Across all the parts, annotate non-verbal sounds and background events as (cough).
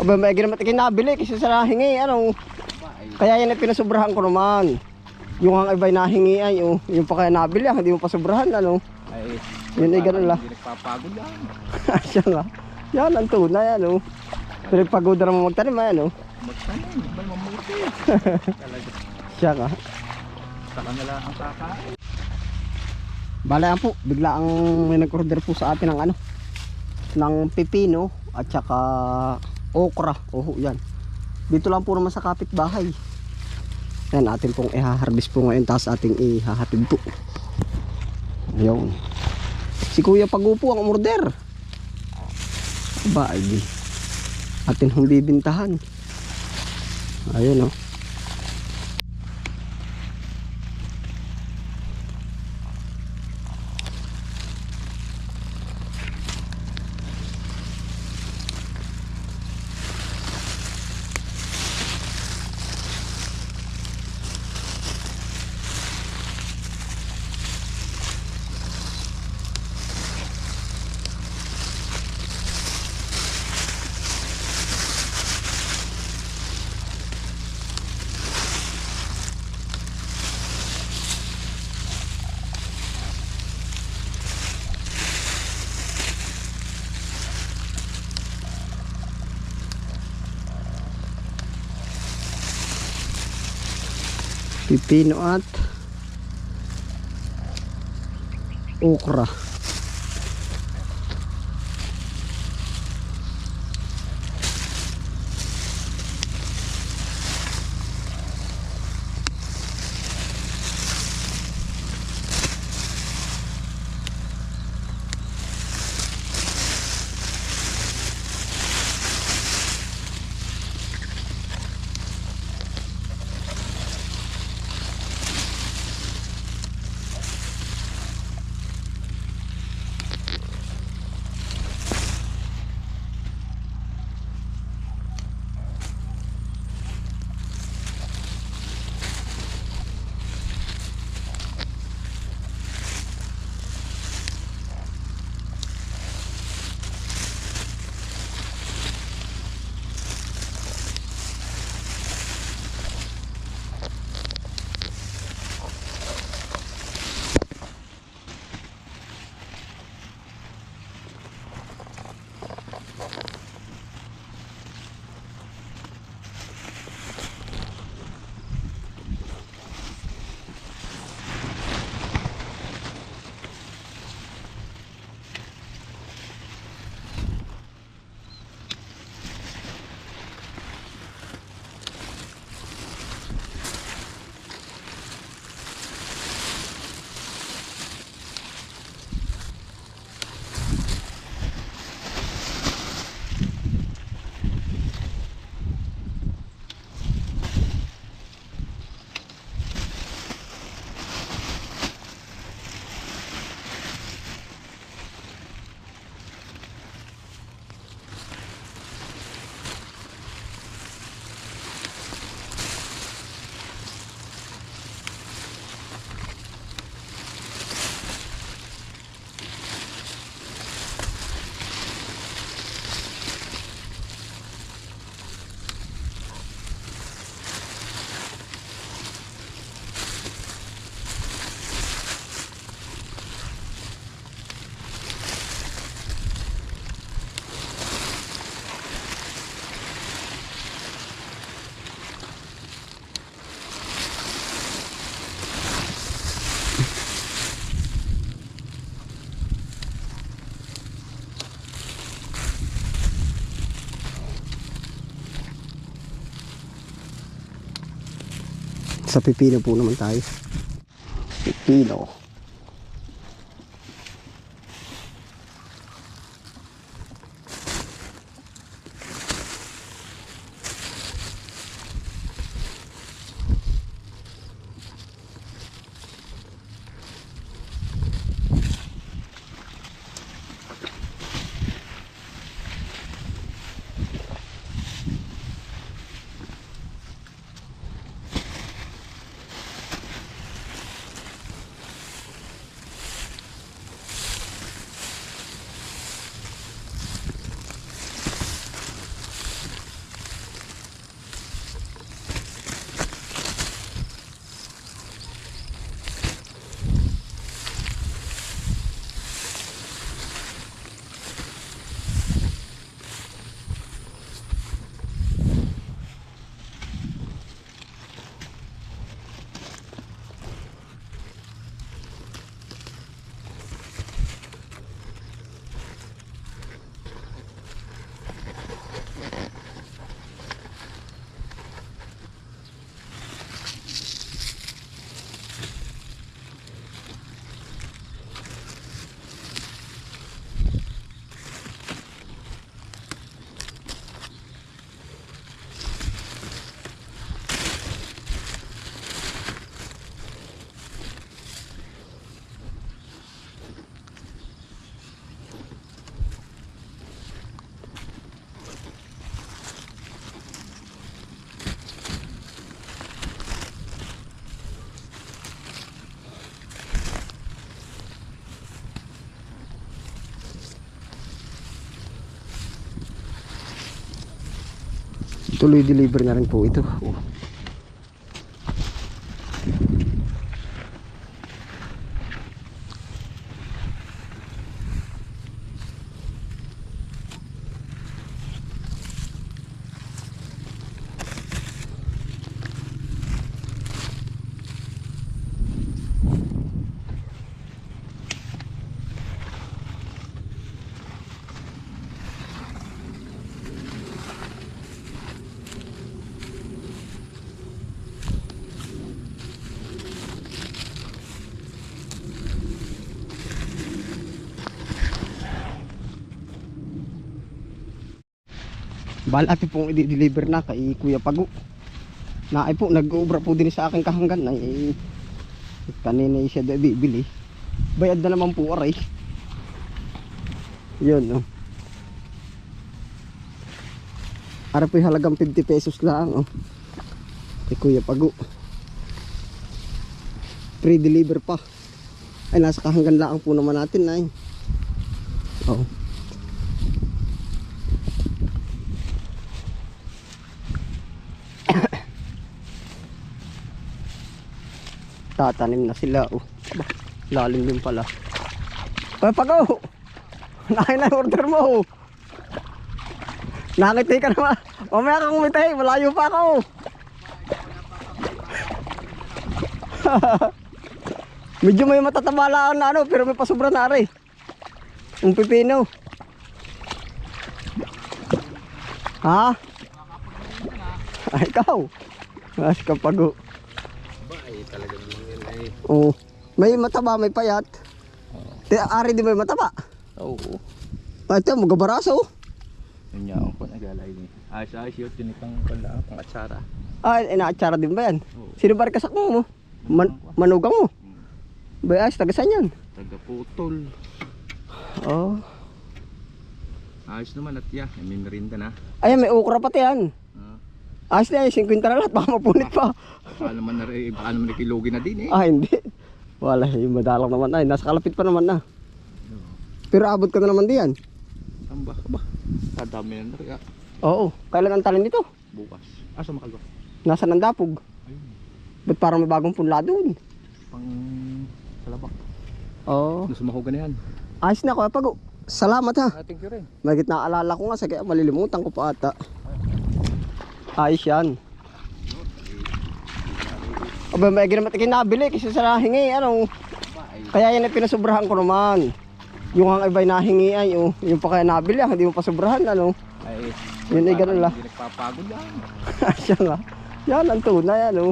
Aba, may ginamat ikinabili kasi sa nahingi, ano. Kaya yan ay pinasubrahan ko naman. Yung ang iba'y nahingi ay, oh, yung pa kaya nabili, hindi mo pa sobrahan, ano. Ay, Yun ay ganun lang. Hindi nagpapagod yan. (laughs) Siya nga. Yan, ang tunay, ano. Pinagpagoda naman magtanim, ay, ano. Magtanim, may mamuti. Talaga. (laughs) Siya nga. Sa kanila ang kakain. Bala yan po, bigla ang may nag-order po sa atin ng ano, ng pipino at saka okra. Oh, yan. Dito lang po naman sa kapitbahay. Yan, atin pong ihaharvest po ngayon, tapos ating ihahatid po. Ayun. Si Kuya Pagupo ang umorder. Ba, ay. Atin hong bibintahan. Ayun, oh. Pipino at okra sa pipino po naman tayo. Pipino Tuloy deliver na rin po ito. Oh. Bala ate pong i-deliver na kay Kuya Pago. Na ay po nag-uubra po din sa akin kahanggan ay eh, kanina siya da bibili. Bayad na naman po aray. Yun oh. Ara po halagang 50 pesos lang oh. Kay Kuya Pago. Pre-deliver pa. Ay nasa kahanggan lang po naman natin ay. Oh. Tatanim na sila. Oh. Aba, lalim din pala. Ay, pagaw! (laughs) Nakain na order mo. oh. Nakitay ka naman. Mamaya kang umitay. Malayo pa ako. (laughs) Medyo may matatabala na ano, pero may pasobra na rin. Yung pipino. Ha? (laughs) Ay, ikaw. Mas kapago. Ba, Oo. May mataba, may payat. Te, ari di may mataba. Oo. Ito, magabaraso. Yun niya ang kung nagalay ni. Ayos ayos yun, tinikang pala, pang atsara. Ah, inaatsara din ba yan? Oo. Sino ba kasak mo? Man, manugang mo? Ba, ayos, tagasan yan. Taga putol. Oo. Ayos naman at ya, may merinda na. Ayan, may okra pati yan. Ah, Ayos na yan, 50 na lahat, baka mapunit pa. baka naman na rin, baka naman nakilugi na din eh. Ah, hindi. Wala, yung madalang naman. Ay, nasa kalapit pa naman na. Pero abot ka na naman diyan. Ang ba, ba? Kadami na rin ah. Oo. Kailan ang talin dito? Bukas. Asa makagawa? Nasa Nandapog. Ayun. Ba't parang may bagong punla doon? Pang salabak. Oo. Nasa mahugan na yan. Ayos na, Kuya Pago. Salamat ha. Ah, thank you rin. Magit naalala ko nga sa kaya malilimutan ko pa ata. Ayos yan. Aba, may ginamat akin nabili kasi sa nahingi, ano. Ba, ay, Kaya yan ay pinasubrahan ko naman. Yung ang iba'y nahingi ay, oh, yung pa kaya nabili, ah, hindi mo pa sobrahan, ano. ay, Yun ay ganun lang. Hindi nagpapagod yan. (laughs) Siya nga. Yan, ang tunay, ano.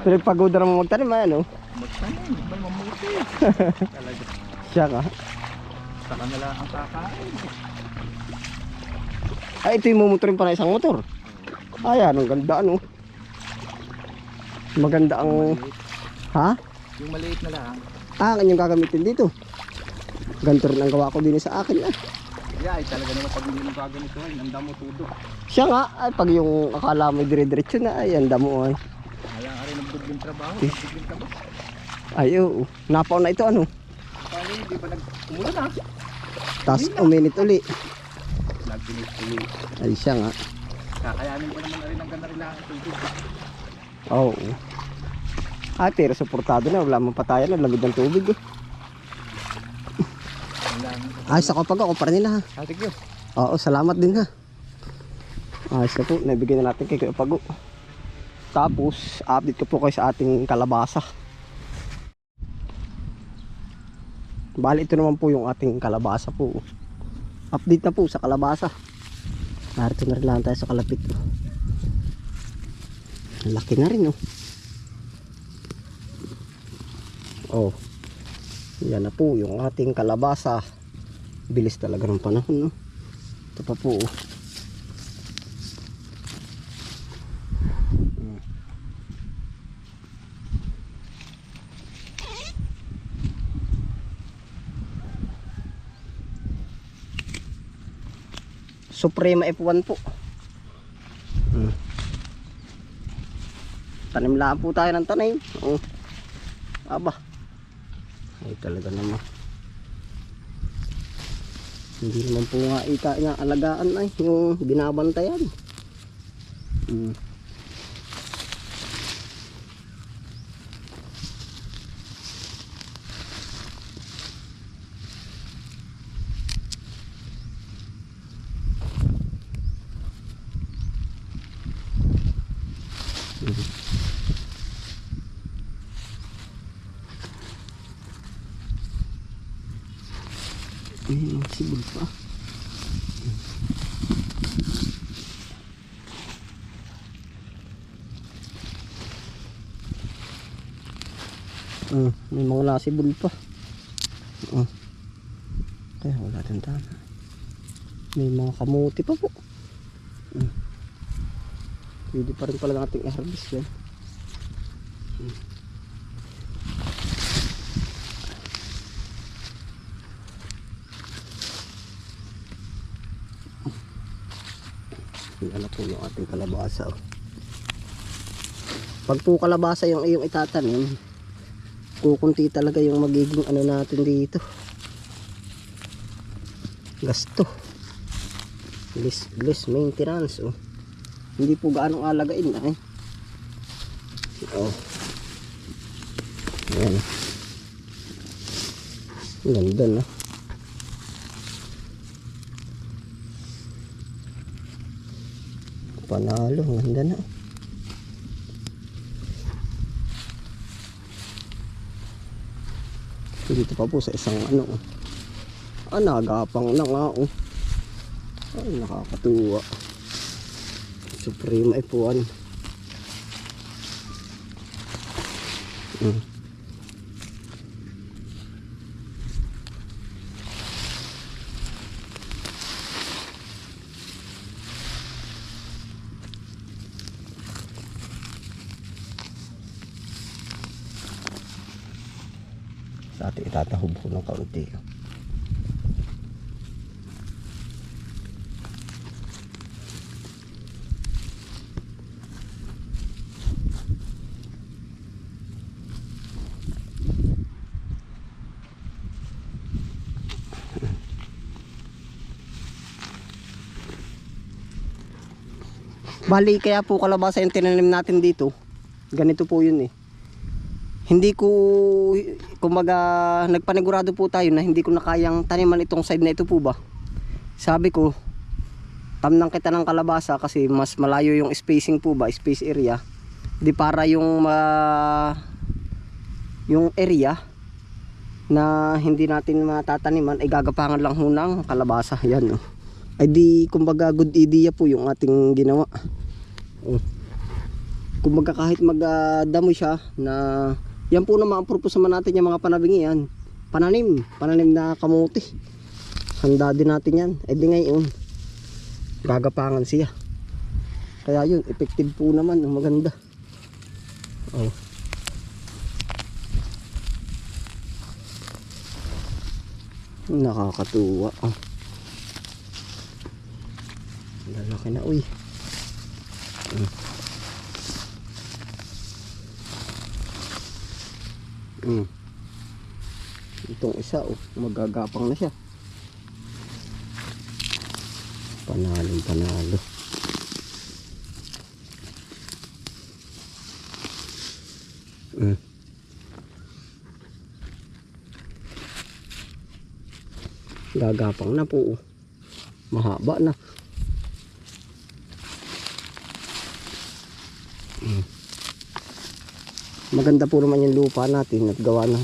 Pinagpagoda naman magtanim, ano. Magtanim, may mamuti. (laughs) Talaga. Siya nga. Saka na lang ang kakain. Ay, ito yung mumuturin pa na isang motor. Ayan, ang ganda, ano. Maganda ang... Ha? Yung maliit na lang. Ah, ang inyong gagamitin dito. Ganito rin ang gawa ko din sa akin. Ah. Yeah, ay talaga naman pag hindi mo gaganito ay nanda mo tudo. Siya nga, ay pag yung akala mo dire-diretso na, ay ang damo ay. Kaya nga rin nagdugling trabaho, Eh. nagdugling ba? Ay, oo. Napaw na ito, ano. Paano hindi ba nag umulan na? Tapos uminit uli. Nagpinis-pili. Ay, siya nga. Kakayanin pa naman rin ang ganda rin ang tubig. Oo. Ay, pero suportado na. Wala mong patayan. Ang lamig ng tubig. Eh. Ayos ako pag ako pa rin na ha. Ah, thank you. Oo, salamat din ha. Ayos na po. Nabigyan na natin kay Kuya Pago. Tapos, update ko po kayo sa ating kalabasa. Bali, ito naman po yung ating kalabasa po. Update na po sa kalabasa. Narito na rin lang tayo sa kalapit. Oh. Laki na rin oh. Oh. Yan na po yung ating kalabasa. Bilis talaga ng panahon no. Ito pa po oh. Suprema F1 po. Hmm. Tanim lang po tayo ng tanim. Oh. Aba. Ay talaga naman. Hindi naman po nga ika nga alagaan ay yung binabantayan. Mm. May mga sibol pa. Mm, may mga nasibol pa. Mm. Kaya wala din tama. May mga kamuti pa po. Mm. Pwede pa rin pala nating i-harvest yan. Mm. Yan na po yung ating kalabasa. oh. Pag po kalabasa yung iyong itatanim, kukunti talaga yung magiging ano natin dito. Gasto. Less, less maintenance. Oh. Hindi po gaano alagain na eh. Oh. Ang Ganda na. Panalo, ganda na. Dito pa po sa isang ano. oh. Ah, nagapang na nga oh. Ay, nakakatuwa. Supreme iPhone. Mm. Sa ating itatahog ko ng kaunti. Bali, kaya po kalabasa yung tinanim natin dito. Ganito po yun eh. Hindi ko, kumbaga, nagpanigurado po tayo na hindi ko na kayang taniman itong side na ito po ba. Sabi ko, tamnang kita ng kalabasa kasi mas malayo yung spacing po ba, space area. Di para yung ma yung area na hindi natin matataniman ay gagapangan lang hunang kalabasa. Yan oh. Ay di kumbaga good idea po yung ating ginawa. Oh. Kumbaga kahit magdamo siya na yan po naman ang purpose naman natin yung mga panabingi yan. Pananim, pananim na kamuti. Handa din natin yan. Di ngayon, gagapangan siya. Kaya yun, effective po naman, maganda. Oh. Nakakatuwa. Oh. Lalaki na, uy. Mm. Mm. Itong isa, oh, magagapang na siya. Panalo, panalo. Mm. Gagapang na po. oh. Mahaba na. Maganda po naman yung lupa natin at gawa ng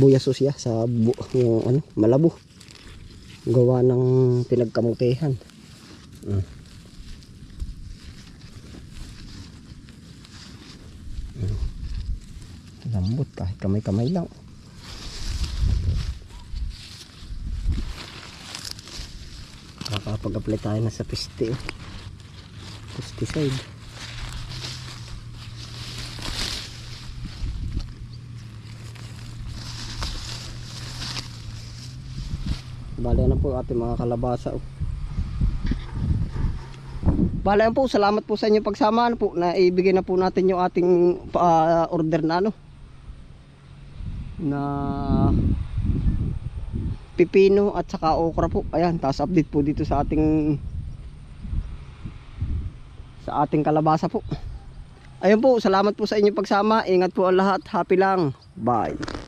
buyaso siya sa bu yung ano, malabo. Gawa ng pinagkamutehan. Mm. Mm. Lambot kahit kamay-kamay lang. Nakakapag-apply tayo na sa piste. Pesticide. Bale na po ating mga kalabasa. Oh. Yan po, salamat po sa inyong pagsama po na ibigay na po natin yung ating ah, order na ano na pipino at saka okra po. Ayan, tapos update po dito sa ating sa ating kalabasa po. Ayun po, salamat po sa inyong pagsama. Ingat po ang lahat. Happy lang. Bye.